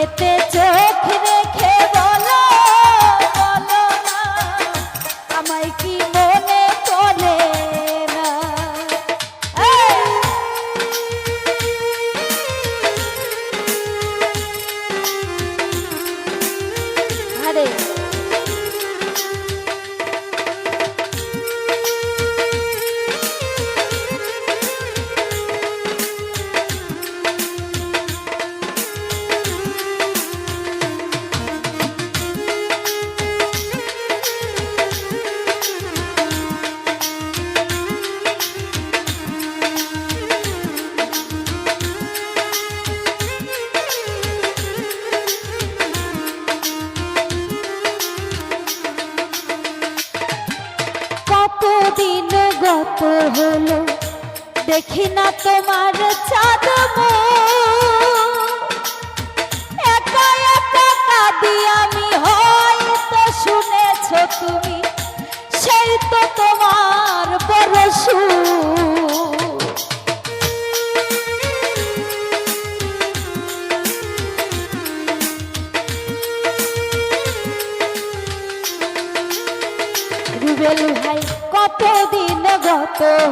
চোখ রেখে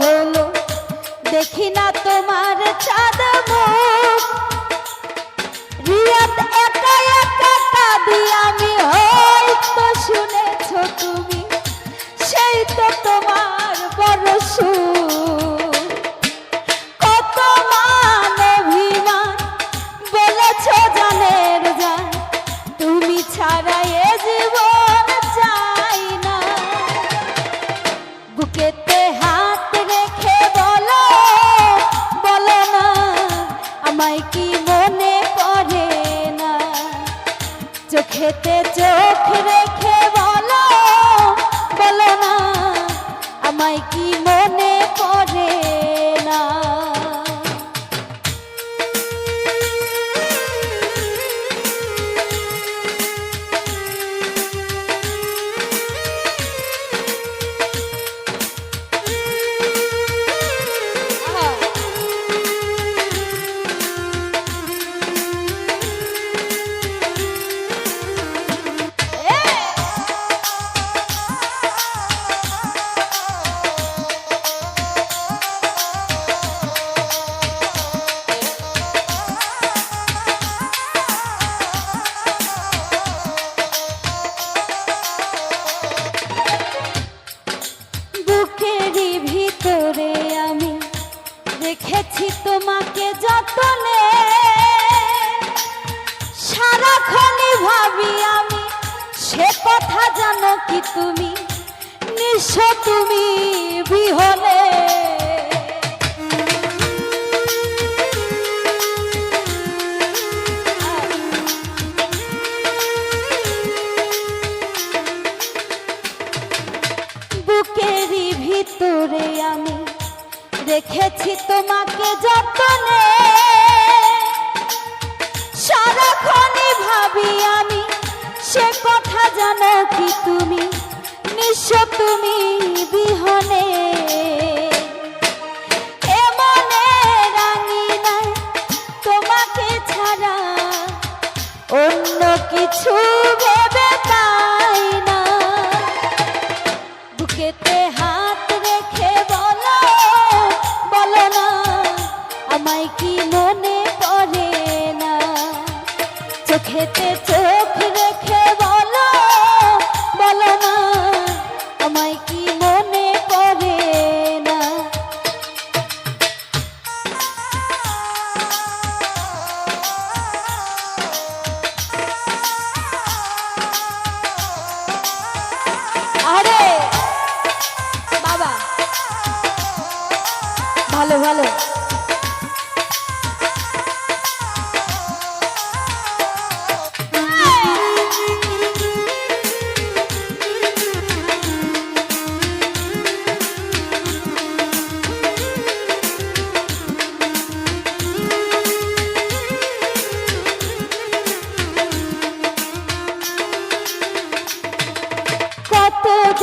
হলো। দেখি না তোমার চাঁদ তুমি নিঃস্ব তুমি বিহলে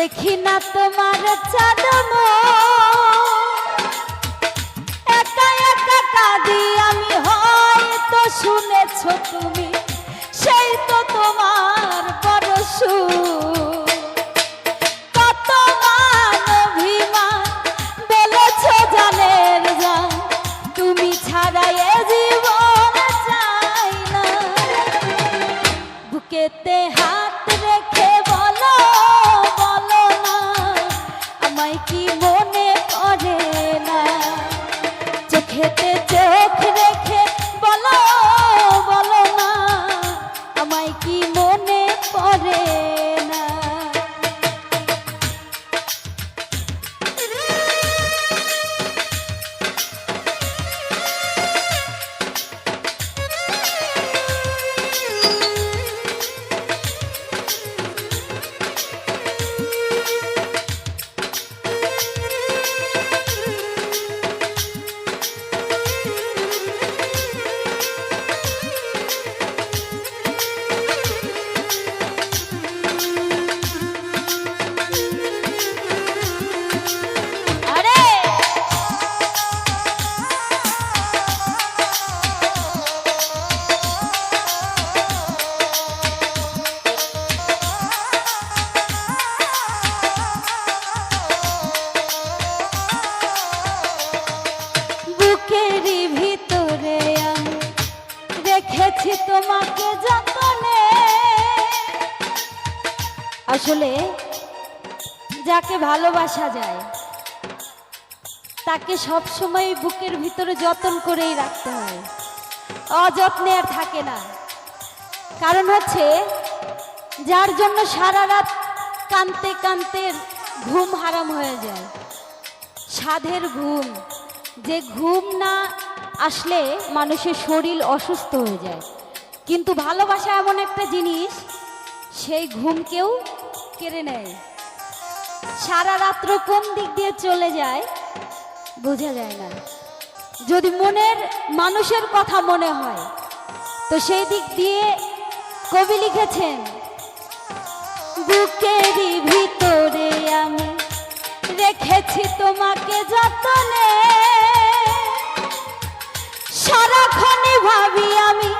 দেখি না তোমার চাঁদ একা একা কাঁদি আমি, হয়তো শুনেছ তুমি, সেই তো তোমার বড় আসলে যাকে ভালোবাসা যায়, তাকে সব সময় বুকের ভিতরে যতন করেই রাখতে হয়। অযত্নে আর থাকে না। কারণ হচ্ছে, যার জন্য সারা রাত কানতে কানতে ঘুম হারাম হয়ে যায়। সাধের ঘুম, যে ঘুম না আসলে মানুষের শরীর অসুস্থ হয়ে যায়। কিন্তু ভালোবাসা এমন একটা জিনিস, সেই ঘুমকেও কেড়ে নেয়। সারা রাত্র কোন দিক দিয়ে চলে যায়, বোঝা যায় না। যদি মনের মানুষের কথা মনে হয়, তো সেই দিক দিয়ে কবি লিখেছেন, বুকেরই ভিতরে আমি রেখেছি তোমাকে যতনে। সারাক্ষণে ভাবি আমি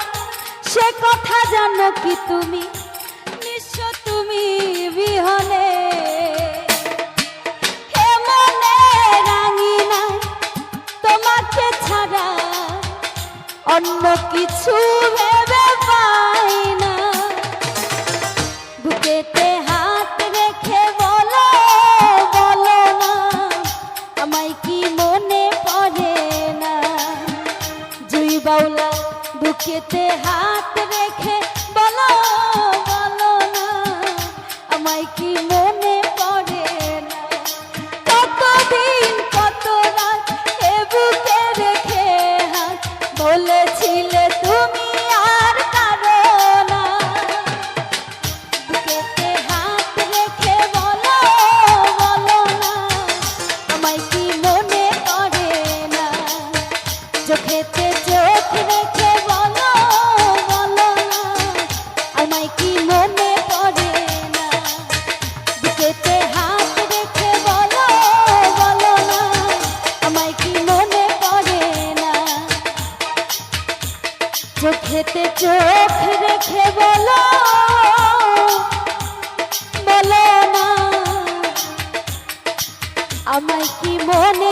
সে কথা জানো কি তুমি? বিহনে। তোমাকে ছাড়া অন্য কিছু ভেবে পাই না। বুকেতে হাত রেখে বলো বলো না, আমায় কি মনে পড়ে না? জুই বাউলা বুকেতে হাত রেখে বলো আমায় কি মনে